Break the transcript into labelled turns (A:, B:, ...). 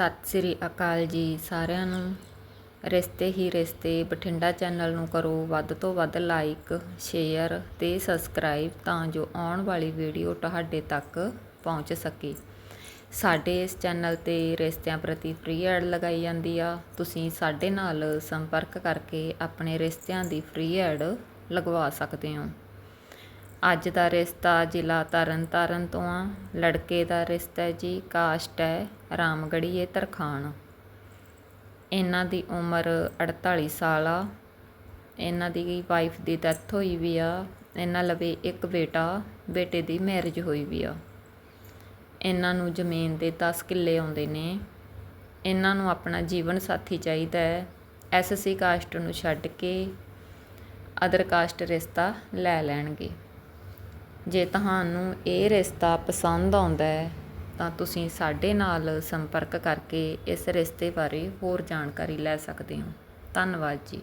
A: ਸਤਿ ਸ੍ਰੀ ਅਕਾਲ ਜੀ ਸਾਰਿਆਂ ਨੂੰ। ਰਿਸ਼ਤੇ ਹੀ ਰਿਸ਼ਤੇ, ਬਠਿੰਡਾ ਚੈਨਲ ਨੂੰ ਕਰੋ ਵੱਧ ਤੋਂ ਵੱਧ ਲਾਈਕ, ਸ਼ੇਅਰ ਤੇ ਸਬਸਕ੍ਰਾਈਬ ਤਾਂ ਜੋ ਆਉਣ ਵਾਲੀ ਵੀਡੀਓ ਤੁਹਾਡੇ ਤੱਕ ਪਹੁੰਚ ਸਕੇ। ਸਾਡੇ ਇਸ ਚੈਨਲ ਤੇ ਰਿਸ਼ਤਿਆਂ ਪ੍ਰਤੀ ਫ੍ਰੀ ਐਡ ਲਗਾਈ ਜਾਂਦੀ ਆ। ਤੁਸੀਂ ਸਾਡੇ ਨਾਲ ਸੰਪਰਕ ਕਰਕੇ ਆਪਣੇ ਰਿਸ਼ਤਿਆਂ ਦੀ ਫ੍ਰੀ ਐਡ ਲਗਵਾ ਸਕਦੇ ਹੋ। ਅੱਜ ਦਾ ਰਿਸ਼ਤਾ ਜ਼ਿਲ੍ਹਾ ਤਰਨ ਤਾਰਨ ਤੋਂ ਆ। ਲੜਕੇ ਦਾ ਰਿਸ਼ਤਾ ਹੈ ਜੀ, ਕਾਸਟ ਹੈ, ਰਾਮਗੜੀਏ ਤਰਖਾਣ। ਇਹਨਾਂ ਦੀ ਉਮਰ 48 ਸਾਲ ਆ। ਇਹਨਾਂ ਦੀ ਵਾਈਫ ਦੀ ਡੈਥ ਹੋਈ ਵੀ ਆ। ਇਹਨਾਂ ਲਵੇ ਇੱਕ ਬੇਟਾ, ਬੇਟੇ ਦੀ ਮੈਰਿਜ ਹੋਈ ਵੀ ਆ। ਇਹਨਾਂ ਨੂੰ ਜ਼ਮੀਨ ਦੇ 10 ਕਿੱਲੇ ਆਉਂਦੇ ਨੇ। ਇਹਨਾਂ ਨੂੰ ਆਪਣਾ ਜੀਵਨ ਸਾਥੀ ਚਾਹੀਦਾ ਹੈ। ਐਸਸੀ ਕਾਸਟ ਨੂੰ ਛੱਡ ਕੇ ਅਦਰ ਕਾਸਟ ਰਿਸ਼ਤਾ ਲੈ ਲੈਣਗੇ। ਜੇ ਤੁਹਾਨੂੰ ਇਹ ਰਿਸ਼ਤਾ ਪਸੰਦ ਆਉਂਦਾ ਹੈ, ਤਾਂ ਤੁਸੀਂ ਸਾਡੇ ਨਾਲ ਸੰਪਰਕ ਕਰਕੇ ਇਸ ਰਿਸ਼ਤੇ ਬਾਰੇ ਹੋਰ ਜਾਣਕਾਰੀ ਲੈ ਸਕਦੇ ਹੋ। ਧੰਨਵਾਦ ਜੀ।